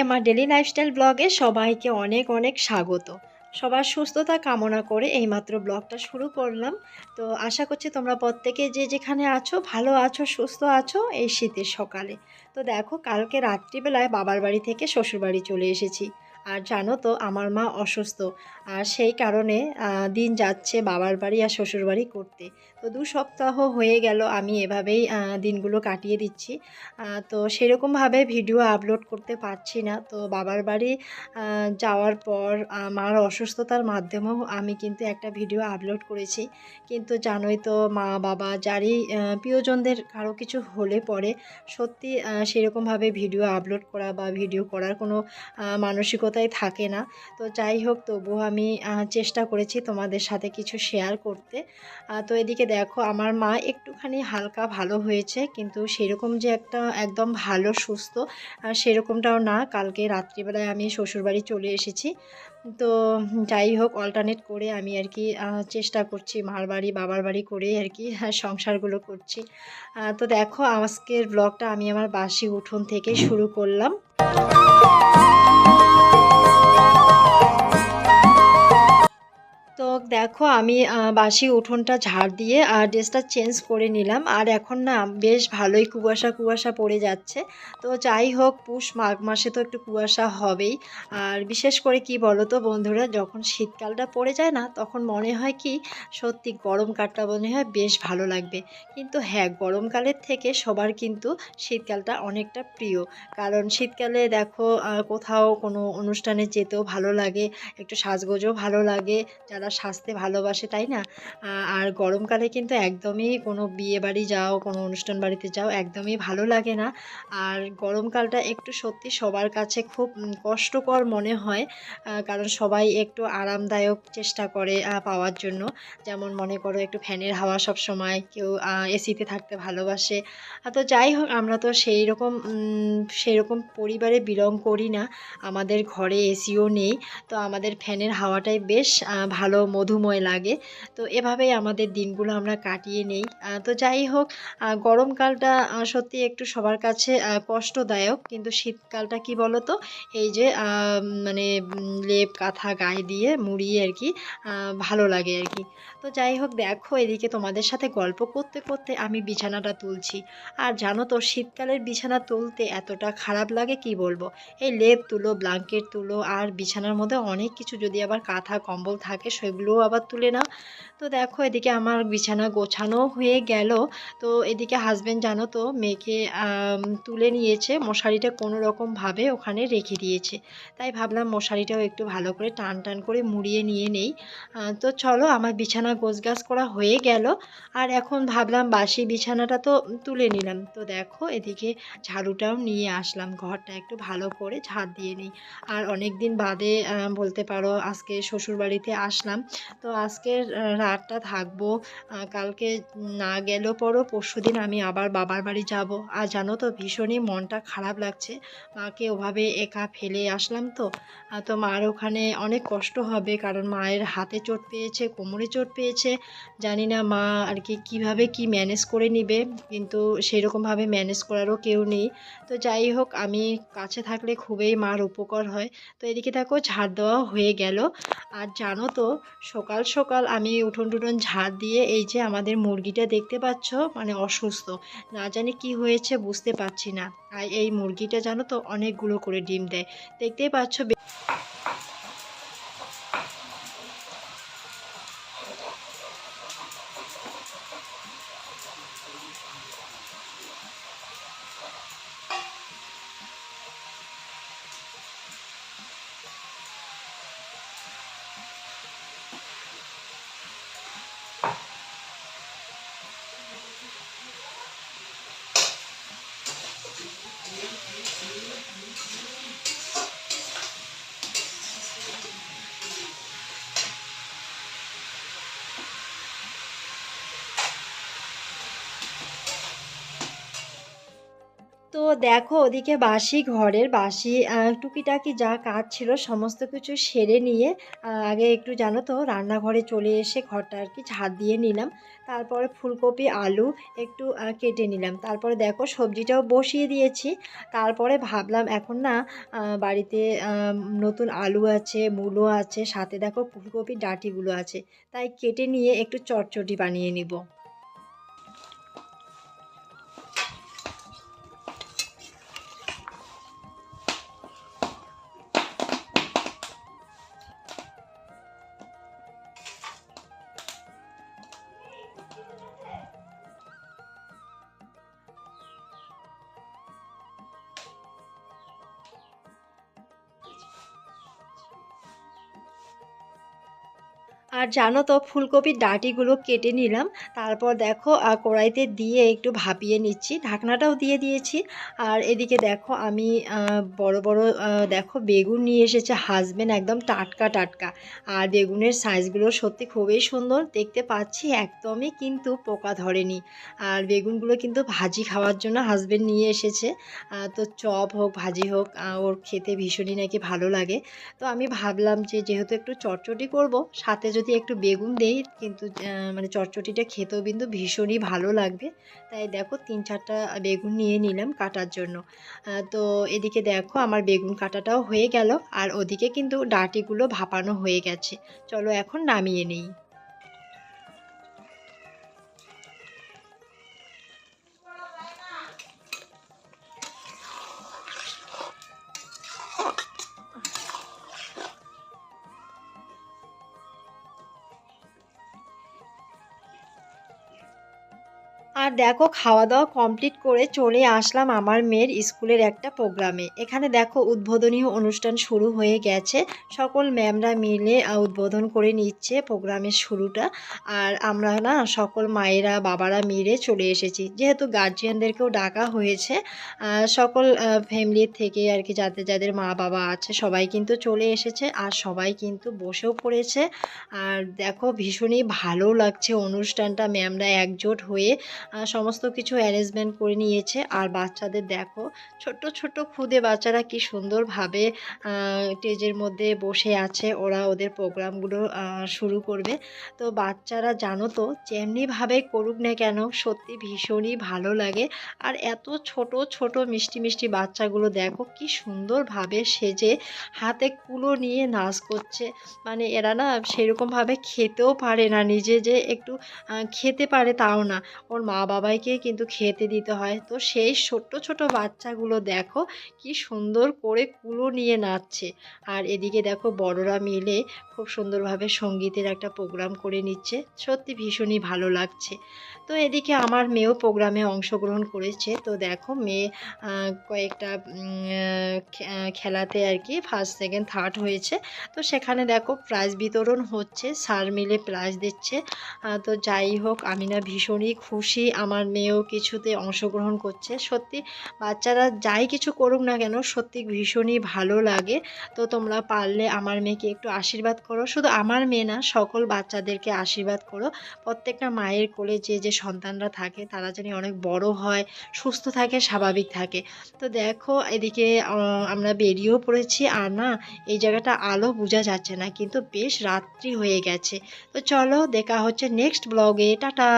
আমার daily lifestyle ব্লগে সবাইকে অনেক অনেক স্বাগত। সবার সুস্থতা কামনা করে এইমাত্র ব্লগটা শুরু করলাম। তো আশা করছি তোমরা প্রত্যেকে যে যেখানে আছো, ভালো আছো, সুস্থ আছো এই শীতের সকালে। তো দেখো, কালকে রাত্রিবেলায় বাবার বাড়ি থেকে শ্বশুরবাড়ি চলে এসেছি। আর জানো তো আমার মা অসুস্থ। আর সেই কারণে দিন যাচ্ছে বাবার বাড়ি আর শ্বশুর বাড়ি করতে। তো দু সপ্তাহ হয়ে গেল আমি এভাবেই দিনগুলো কাটিয়ে দিচ্ছি। তো সেরকমভাবে ভিডিও আপলোড করতে পারছি না। তো বাবার বাড়ি যাওয়ার পর মার অসুস্থতার মাধ্যমেও আমি কিন্তু একটা ভিডিও আপলোড করেছি। কিন্তু জানোই তো মা বাবা যারই প্রিয়জনদের কারও কিছু হলে পরে সত্যি সেরকমভাবে ভিডিও আপলোড করা বা ভিডিও করার কোনো আহ, মানসিকতাই থাকে না। তো যাই হোক, তবুও আমি চেষ্টা করেছি তোমাদের সাথে কিছু শেয়ার করতে। তো এদিকে দেখো, আমার মা একটুখানি হালকা ভালো হয়েছে, কিন্তু সেরকম যে একটা একদম ভালো, সুস্থ সেরকমটাও না। কালকে রাত্রিবেলায় আমি শ্বশুরবাড়ি চলে এসেছি। তো যাই হোক অল্টারনেট করে আমি আর কি চেষ্টা করছি মার বাড়ি, বাবার বাড়ি করে আর কি সংসারগুলো করছি। তো দেখো, আজকের ব্লগটা আমি আমার বাসি উঠোন থেকে শুরু করলাম। তো দেখো আমি বাসি উঠোনটা ঝাড় দিয়ে আর ড্রেসটা চেঞ্জ করে নিলাম। আর এখন না, বেশ ভালোই কুয়াশা কুয়াশা পড়ে যাচ্ছে। তো যাই হোক, পুষ মাঘ মাসে তো একটু কুয়াশা হবেই। আর বিশেষ করে কি বলো তো বন্ধুরা, যখন শীতকালটা পড়ে যায় না, তখন মনে হয় কি, সত্যি গরমকালটা মনে হয় বেশ ভালো লাগবে। কিন্তু হ্যাঁ গরমকালের থেকে সবার কিন্তু শীতকালটা অনেকটা প্রিয়। কারণ শীতকালে দেখো কোথাও কোনো অনুষ্ঠানে যেতেও ভালো লাগে, একটু সাজগোজও ভালো লাগে, যারা সাজতে ভালোবাসে তাই না? আর গরমকালে কিন্তু একদমই কোনো বিয়ে বাড়ি যাও কোনো অনুষ্ঠান বাড়িতে যাও একদমই ভালো লাগে না। আর গরমকালটা একটু সত্যি সবার কাছে খুব কষ্টকর মনে হয় কারণ সবাই একটু আরামদায়ক চেষ্টা করে পাওয়ার জন্য। যেমন মনে করো একটু ফ্যানের হাওয়া সব সময় কেউ এসিতে থাকতে ভালোবাসে। তো যাই হোক আমরা তো সেই রকম সেই রকম পরিবারে বিলং করি না। আমাদের ঘরে এসিও নেই। তো আমাদের ফ্যানের হাওয়াটাই বেশ আহ, ভালো মধুময় লাগে। তো এভাবেই আমাদের দিনগুলো আমরা কাটিয়ে নেই। তো যাই হোক গরমকালটা সত্যি একটু সবার কাছে কষ্টদায়ক। কিন্তু শীতকালটা কি বলো তো এই যে মানে লেপ, কাঁথা, গায়ে দিয়ে মুড়িয়ে আর কি ভালো লাগে আর কি। তো যাই হোক, দেখো এদিকে তোমাদের সাথে গল্প করতে করতে আমি বিছানাটা তুলছি। আর জানো তো, শীতকালের বিছানা তুলতে এতটা খারাপ লাগে কি বলব? এই লেপ তুলো ব্ল্যাঙ্কেট তুলো আর বিছানার মধ্যে অনেক কিছু যদি আবার কাঁথা, কম্বল থাকে সেগুলোও আবার তুলে নাও। তো দেখো এদিকে আমার বিছানা গোছানো হয়ে গেল। তো এদিকে হাজবেন্ড জানো তো, মেয়েকে তুলে নিয়েছে। মশারিটা কোনো রকমভাবে ওখানে রেখে দিয়েছে। তাই ভাবলাম মশারিটাও একটু ভালো করে টান টান করে মুড়িয়ে নিয়ে নেই। তো চলো আমার বিছানা গোছগাছ করা হয়ে গেল। আর এখন ভাবলাম বাসি বিছানাটা তো তুলে নিলাম। তো দেখো এদিকে ঝাড়ুটাও নিয়ে আসলাম। ঘরটা একটু ভালো করে ঝাড় দিয়ে নিই। আর অনেক দিন বাদে বলতে পারো আজকে শ্বশুর বাড়িতে আসলাম। তো আজকের রাতটা থাকব কালকে না গেলেও পরও পরশু দিন আমি আবার বাবার বাড়ি যাব। আর জানো তো ভীষণই মনটা খারাপ লাগছে। মাকে ওভাবে একা ফেলে আসলাম তো। তো মার ওখানে অনেক কষ্ট হবে। কারণ মায়ের হাতে চোট পেয়েছে, কোমরে চোট পেয়েছে। জানি না মা আর কি কীভাবে কি ম্যানেজ করে নিবে, কিন্তু সেরকমভাবে ম্যানেজ করারও কেউ নেই। তো যাই হোক, আমি কাছে থাকলে খুবই মার উপকার হয়। তো এদিকে দেখো, ঝাড় দেওয়া হয়ে গেল। আর জানো তো, সকাল সকাল আমি উঠোন টুঠোন ঝাড় দিয়ে এই যে আমাদের মুরগিটা দেখতে পাচ্ছ মানে অসুস্থ। না জানি কি হয়েছে, বুঝতে পারছি না। আর এই মুরগিটা জানো তো, অনেকগুলো করে ডিম দেয়। দেখতেই পাচ্ছ দেখো ওদিকে বাসি ঘরের বাসি টুকিটাকি যা কাজ ছিল সমস্ত কিছু সেরে নিয়ে আগে একটু জানো তো রান্নাঘরে চলে এসে ঘরটা আর কি ঝাড় দিয়ে নিলাম। তারপরে ফুলকপি, আলু একটু কেটে নিলাম। তারপরে দেখো সবজিটাও বসিয়ে দিয়েছি। তারপরে ভাবলাম এখন না বাড়িতে নতুন আলু আছে, মূলো আছে, সাথে দেখো ফুলকপির ডাঁটিগুলো আছে। তাই কেটে নিয়ে একটু চটচটি বানিয়ে নিব। আর জানো তো, ফুলকপির ডাঁটিগুলো কেটে নিলাম। তারপর দেখো কড়াইতে দিয়ে একটু ভাপিয়ে নিচ্ছি। ঢাকনাটাও দিয়ে দিয়েছি। আর এদিকে দেখো, আমি বড় বড় দেখো, বেগুন নিয়ে এসেছে হাজবেন্ড একদম টাটকা টাটকা। আর বেগুনের সাইজগুলো সত্যি খুবই সুন্দর, দেখতে পাচ্ছি একদমই কিন্তু পোকা ধরেনি। আর বেগুনগুলো কিন্তু ভাজি খাওয়ার জন্য হাজবেন্ড নিয়ে এসেছে। তো চপ হোক, ভাজি হোক ওর খেতে ভীষণই নাকি ভালো লাগে। তো আমি ভাবলাম যে, যেহেতু একটু চটচটি করব, সাথে যদি একটু বেগুন দেই, কিন্তু মানে চটচটিটা খেতেও কিন্তু ভীষণই ভালো লাগবে। তাই দেখো, তিন চারটা বেগুন নিয়ে নিলাম কাটার জন্য। তো এদিকে দেখো, আমার বেগুন কাটাটাও হয়ে গেল। আর ওদিকে কিন্তু ডাটিগুলো ভাপানো হয়ে গেছে। চলো এখন নামিয়ে নিই। আর দেখো খাওয়া দাওয়া কমপ্লিট করে চলে আসলাম আমার মেয়ের স্কুলের একটা প্রোগ্রামে এখানে দেখো উদ্বোধনী অনুষ্ঠান শুরু হয়ে গেছে। সকল ম্যামরা মিলে উদ্বোধন করে নিচ্ছে প্রোগ্রামের শুরুটা। আর আমরা না, সকল মায়েরা, বাবারা মিলে চলে এসেছি। যেহেতু গার্জিয়ানদেরকেও ডাকা হয়েছে সকল ফ্যামিলির থেকে আর কি, যাদের যাদের মা বাবা আছে, সবাই কিন্তু চলে এসেছে। আর সবাই কিন্তু বসেও পড়েছে। আর দেখো, ভীষণই ভালো লাগছে অনুষ্ঠানটা। ম্যামরা একজোট হয়ে সমস্ত কিছু অ্যারেঞ্জমেন্ট করে নিয়েছে। আর বাচ্চাদের দেখো, ছোট্ট ছোট্ট খুদে বাচ্চারা কি সুন্দরভাবে স্টেজের মধ্যে বসে আছে। ওরা ওদের প্রোগ্রামগুলো শুরু করবে। তো বাচ্চারা জানো তো, যেমনিভাবে করুক না কেন, সত্যি ভীষণই ভালো লাগে। আর এত ছোট ছোট মিষ্টি মিষ্টি বাচ্চাগুলো দেখো, কি সুন্দরভাবে সেজে হাতে কুলো নিয়ে নাচ করছে। মানে এরা না সেরকমভাবে খেতেও পারে না, নিজে যে একটু খেতে পারে তাও না। ওর মা বাবাইকে কিন্তু খেতে দিতে হয়। তো সেই ছোট্ট ছোট বাচ্চাগুলো দেখো কি সুন্দর করে কুলো নিয়ে নাচছে। আর এদিকে দেখো বড়রা মিলে খুব সুন্দরভাবে সঙ্গীতের একটা প্রোগ্রাম করে নিচ্ছে। সত্যি ভীষণই ভালো লাগছে। তো এদিকে আমার মেয়েও প্রোগ্রামে অংশগ্রহণ করেছে। তো দেখো মেয়ে কয়েকটা খেলাতে আর কি ফার্স্ট সেকেন্ড থার্ড হয়েছে। তো সেখানে দেখো প্রাইজ বিতরণ হচ্ছে। স্যার মিলে প্রাইজ দিচ্ছে। তো যাই হোক, আমি না ভীষণই খুশি। আমার মেয়েও কিছুতে অংশগ্রহণ করছে। সত্যি, বাচ্চারা যাই কিছু করুক না কেন, সত্যি ভীষণই ভালো লাগে। তো তোমরা পারলে আমার মেয়েকে একটু আশীর্বাদ করো। শুধু আমার মেয়ে না, সকল বাচ্চাদেরকে আশীর্বাদ করো। প্রত্যেকটা মায়ের কোলে যে যে সন্তানরা থাকে, তারা যেন অনেক বড় হয়, সুস্থ থাকে, স্বাভাবিক থাকে। তো দেখো, এদিকে আমরা বেরিয়েও পড়েছি। আর না, এই জায়গাটা আলো বোঝা যাচ্ছে না, কিন্তু বেশ রাত্রি হয়ে গেছে। তো চলো, দেখা হচ্ছে নেক্সট ব্লগে। টাটা!